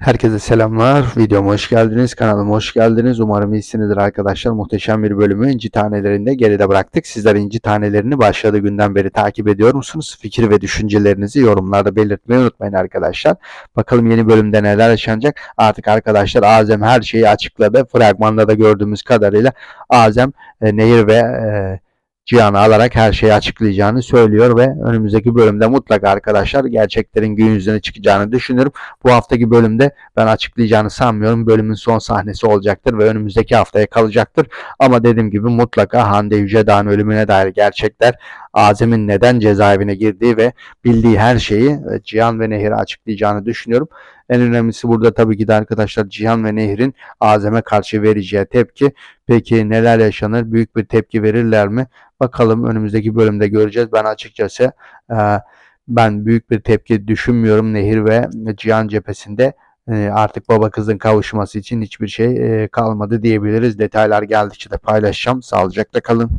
Herkese selamlar. Videoma hoş geldiniz. Kanalıma hoş geldiniz. Umarım iyisinizdir arkadaşlar. Muhteşem bir bölümü inci tanelerinde geride bıraktık. Sizler inci tanelerini başladığı günden beri takip ediyor musunuz? Fikir ve düşüncelerinizi yorumlarda belirtmeyi unutmayın arkadaşlar. Bakalım yeni bölümde neler yaşanacak. Artık arkadaşlar Azem her şeyi açıkladı. Fragmanda da gördüğümüz kadarıyla Azem e, Nehir ve e, Cihan'ı alarak her şeyi açıklayacağını söylüyor ve önümüzdeki bölümde mutlaka arkadaşlar gerçeklerin gün yüzüne çıkacağını düşünüyorum. Bu haftaki bölümde ben açıklayacağını sanmıyorum. Bölümün son sahnesi olacaktır ve önümüzdeki haftaya kalacaktır. Ama dediğim gibi mutlaka Hande Yücedağ'ın ölümüne dair gerçekler, Azem'in neden cezaevine girdiği ve bildiği her şeyi e, Cihan ve Nehir'e açıklayacağını düşünüyorum. En önemlisi burada tabii ki de arkadaşlar Cihan ve Nehir'in Azem'e karşı vereceği tepki. Peki neler yaşanır? Büyük bir tepki verirler mi? Bakalım önümüzdeki bölümde göreceğiz. Ben açıkçası e, ben büyük bir tepki düşünmüyorum Nehir ve Cihan cephesinde. E, artık baba kızın kavuşması için hiçbir şey kalmadı diyebiliriz. Detaylar geldikçe de paylaşacağım. Sağlıcakla kalın.